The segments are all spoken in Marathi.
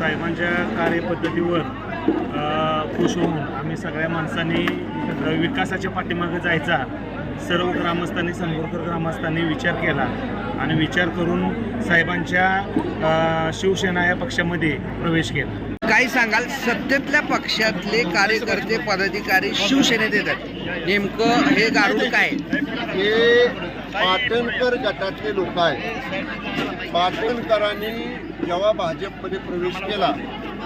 साहेबांच्या कार्यपद्धतीवर खुश होऊन आम्ही सगळ्या माणसांनी विकासाच्या पाठीमागे जायचा सर्व ग्रामस्थांनी संगोरकर ग्रामस्थांनी विचार केला आणि विचार करून साहेबांच्या शिवसेना या पक्षामध्ये प्रवेश केला. काय सांगाल? सत्तेतल्या पक्षातले कार्यकर्ते पदाधिकारी शिवसेनेत येतात. नेमकं हे गारुड काय? हे पाटणकर गटातले लोक आहेत. पाटणकरांनी जेव्हा भाजपमध्ये प्रवेश केला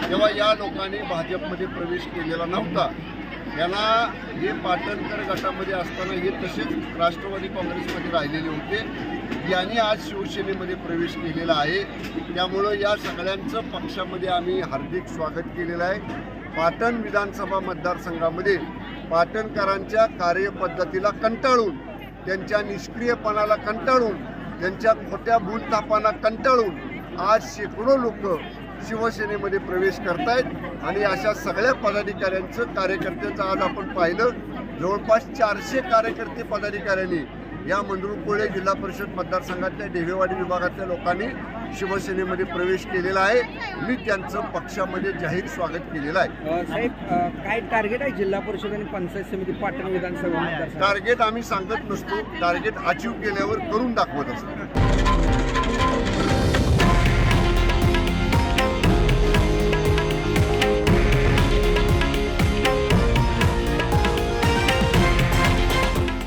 तेव्हा या लोकांनी भाजपमध्ये प्रवेश केलेला नव्हता. त्यांना हे पाटणकर गटामध्ये असताना हे तसेच राष्ट्रवादी काँग्रेसमध्ये राहिलेले होते. यांनी आज शिवसेनेमध्ये प्रवेश केलेला आहे. त्यामुळं या सगळ्यांचं पक्षामध्ये आम्ही हार्दिक स्वागत केलेलं आहे. पाटण विधानसभा मतदारसंघामध्ये पाटणकरांच्या कार्यपद्धतीला कंटाळून त्यांच्या निष्क्रियपणाला कंटाळून त्यांच्या खोट्या भूलथापांना कंटाळून आज शेकडो लोक शिवसेनेमध्ये प्रवेश करतायत आणि अशा सगळ्या पदाधिकाऱ्यांचं कार्यकर्त्याचं आज आपण पाहिलं. जवळपास चारशे कार्यकर्ते पदाधिकाऱ्यांनी या मंडळकोळे जिल्हा परिषद मतदारसंघातल्या डेहेवाडी विभागातल्या लोकांनी शिवसेनेमध्ये प्रवेश केलेला आहे. मी त्यांचं पक्षामध्ये जाहीर स्वागत केलेलं आहे. साहेब काय टार्गेट आहे जिल्हा परिषद आणि पंचायत समिती पाटण विधानसभा टार्गेट आम्ही सांगत नसतो. टार्गेट अचीव केल्यावर करून दाखवत असतो.